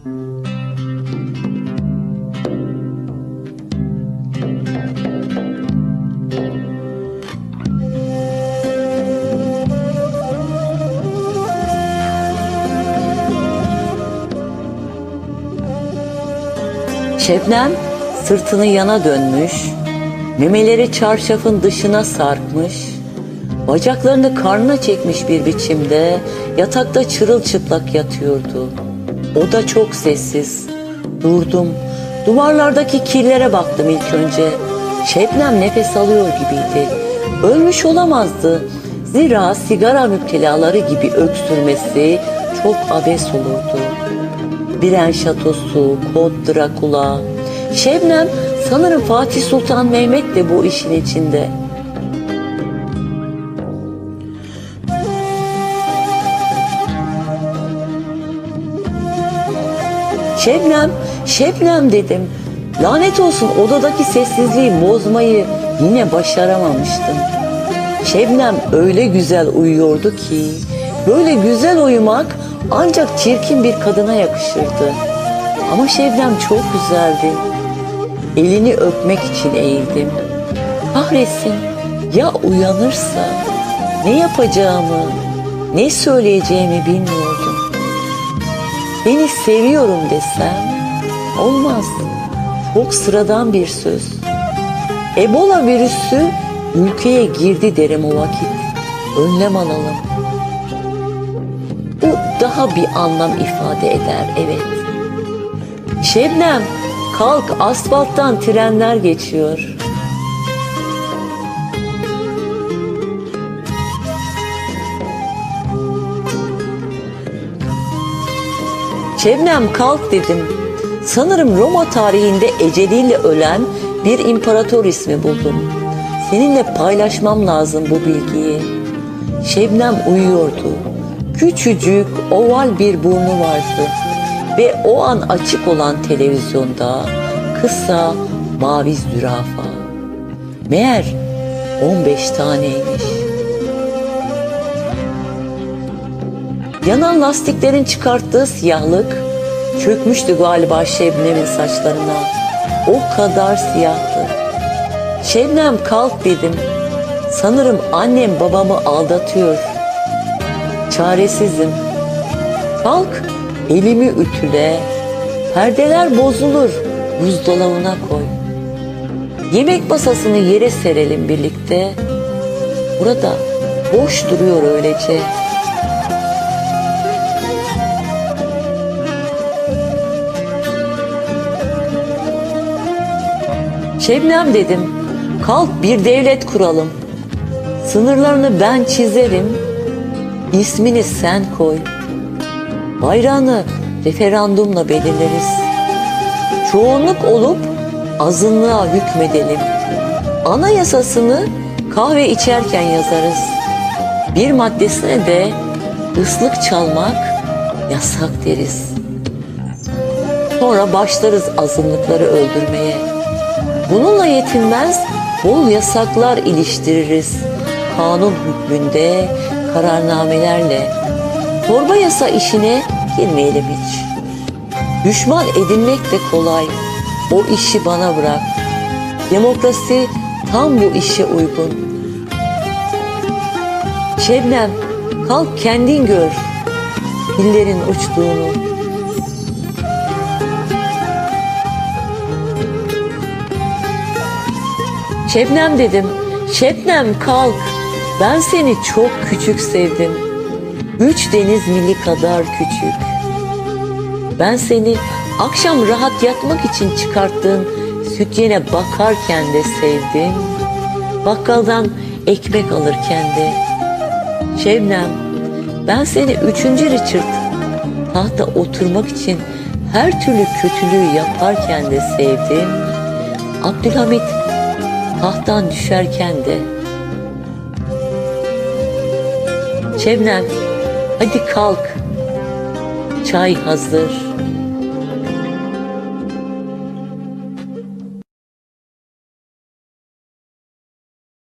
Şebnem sırtını yana dönmüş, memeleri çarşafın dışına sarkmış, bacaklarını karnına çekmiş bir biçimde yatakta çırılçıplak yatıyordu. O da çok sessiz. Durdum. Duvarlardaki kirlere baktım ilk önce. Şebnem nefes alıyor gibiydi. Ölmüş olamazdı. Zira sigara müptelaları gibi öksürmesi çok abes olurdu. Biren Şatosu, Kod Drakula. Şebnem sanırım Fatih Sultan Mehmet de bu işin içinde. Şebnem, Şebnem dedim. Lanet olsun odadaki sessizliği bozmayı yine başaramamıştım. Şebnem öyle güzel uyuyordu ki böyle güzel uyumak ancak çirkin bir kadına yakışırdı. Ama Şebnem çok güzeldi. Elini öpmek için eğildim. Kahretsin ya uyanırsa ne yapacağımı, ne söyleyeceğimi bilmiyordum. Beni seviyorum desem olmaz. Çok sıradan bir söz. Ebola virüsü ülkeye girdi derim o vakit. Önlem alalım. Bu daha bir anlam ifade eder evet. Şebnem kalk asfalttan trenler geçiyor. Şebnem kalk dedim. Sanırım Roma tarihinde eceliyle ölen bir imparator ismi buldum. Seninle paylaşmam lazım bu bilgiyi. Şebnem uyuyordu. Küçücük oval bir burnu vardı. Ve o an açık olan televizyonda kısa mavi zürafa. Meğer 15 taneymiş. Yanan lastiklerin çıkarttığı siyahlık çökmüştü galiba Şebnem'in saçlarına. O kadar siyahtı. Şebnem kalk dedim. Sanırım annem babamı aldatıyor. Çaresizim. Kalk, elimi ütüle. Perdeler bozulur, buzdolabına koy. Yemek masasını yere serelim birlikte. Burada boş duruyor öylece. Şebnem dedim, kalk bir devlet kuralım. Sınırlarını ben çizerim, ismini sen koy. Bayrağını referandumla belirleriz. Çoğunluk olup azınlığa hükmedelim. Anayasasını kahve içerken yazarız. Bir maddesine de ıslık çalmak yasak deriz. Sonra başlarız azınlıkları öldürmeye. Bununla yetinmez, bol yasaklar iliştiririz. Kanun hükmünde, kararnamelerle. Torba yasa işine girmeyelim hiç. Düşman edinmek de kolay. O işi bana bırak. Demokrasi tam bu işe uygun. Şebnem, kalk kendin gör. Pillerin uçtuğunu. Şebnem dedim. Şebnem kalk. Ben seni çok küçük sevdim. Üç deniz mili kadar küçük. Ben seni akşam rahat yatmak için çıkarttığın sütyene bakarken de sevdim. Bakkaldan ekmek alırken de. Şebnem, ben seni üçüncü Richard tahta oturmak için her türlü kötülüğü yaparken de sevdim. Abdülhamit tahttan düşerken de. Şebnem, hadi kalk. Çay hazır.